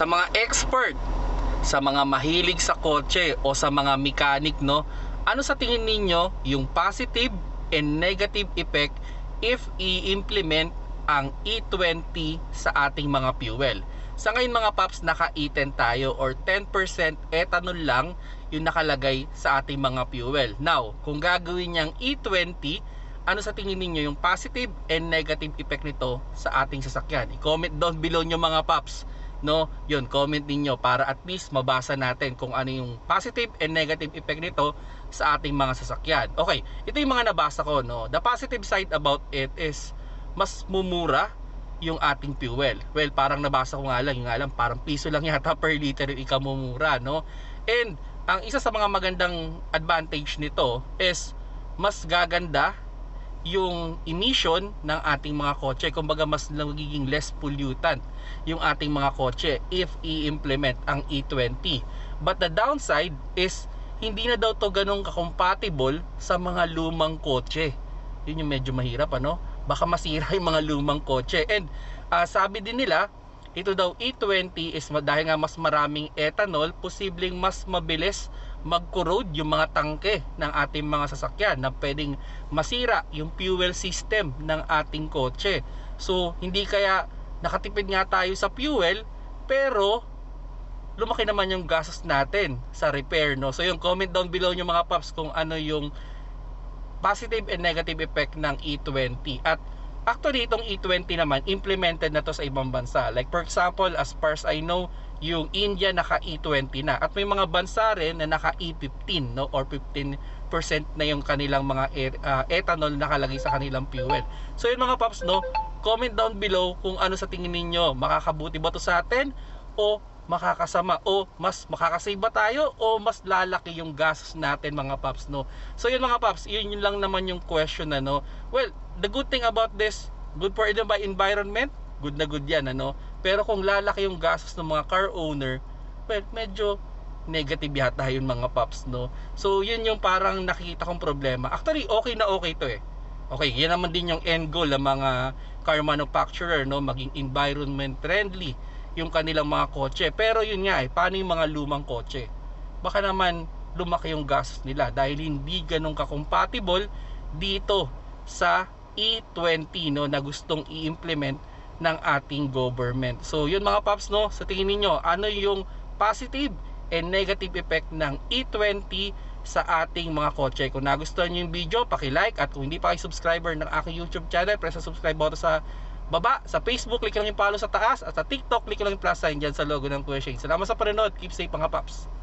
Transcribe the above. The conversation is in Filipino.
sa mga expert, sa mga mahilig sa kotse o sa mga mechanic, no? Ano sa tingin ninyo yung positive and negative effect if i-implement ang E20 sa ating mga fuel? Sa ngayon mga paps, naka E10 tayo or 10% ethanol lang yung nakalagay sa ating mga fuel. Now, kung gagawin niyang E20, ano sa tingin ninyo yung positive and negative effect nito sa ating sasakyan? I-comment down below nyo mga paps. No, yun, comment ninyo para at least mabasa natin kung ano yung positive and negative effect nito sa ating mga sasakyan. Okay, ito yung mga nabasa ko, no. The positive side about it is mas mumura yung ating fuel. Well, parang nabasa ko nga lang, yung nga lang, parang piso lang yata per liter yung ikamumura, no? And, ang isa sa mga magandang advantage nito is mas gaganda yung emission ng ating mga kotse. Kumbaga mas nagiging less pollutant yung ating mga kotse if i-implement ang E20. But the downside is hindi na daw to ganun ka-compatible sa mga lumang kotse. Yun yung medyo mahirap ano. Baka masira yung mga lumang kotse. And ah, sabi din nila, ito daw E20 is dahil nga mas maraming ethanol, posibleng mas mabilis mag-corrode yung mga tangke ng ating mga sasakyan na pwedeng masira yung fuel system ng ating kotse. So, hindi kaya nakatipid nga tayo sa fuel, pero lumaki naman yung gastos natin sa repair, no? So, yung comment down below nyo mga paps kung ano yung positive and negative effect ng E20 at actually itong E20 naman implemented na to sa ibang bansa like for example as far as I know yung India naka E20 na. At may mga bansa rin na naka E15 no? Or 15% na yung kanilang mga e- ah, ethanol nakalagay sa kanilang fuel. So yun mga paps no? Comment down below kung ano sa tingin ninyo. Makakabuti ba to sa atin o makakasama? O mas makakasave ba tayo o mas lalaki yung gastos natin mga paps no? So yun mga paps yun, yun lang naman yung question ano? Well the good thing about this good for the environment good na good yan ano? Pero kung lalaki yung gastos ng mga car owner well medyo negative yata yun mga paps no? So yun yung parang nakikita kong problema. Actually okay na okay to eh. Okay yan naman din yung end goal ng mga car manufacturer no? Maging environment friendly yung kanilang mga kotse. Pero yun nga eh, paano yung mga lumang kotse? Baka naman lumaki yung gastos nila dahil hindi ganun ka-compatible dito sa E20 no, na gustong i-implement ng ating government. So yun mga paps no, sa tingin niyo ano yung positive and negative effect ng E20 sa ating mga kotse. Kung nagustuhan niyo yung video, paki-like at kung hindi pa kayo subscriber ng aking YouTube channel, press ang subscribe button sa baba. Sa Facebook, click lang yung follow sa taas. At sa TikTok, click lang yung plus sign dyan sa logo ng Kuya Shane. Salamat sa panonood. Keep safe mga paps.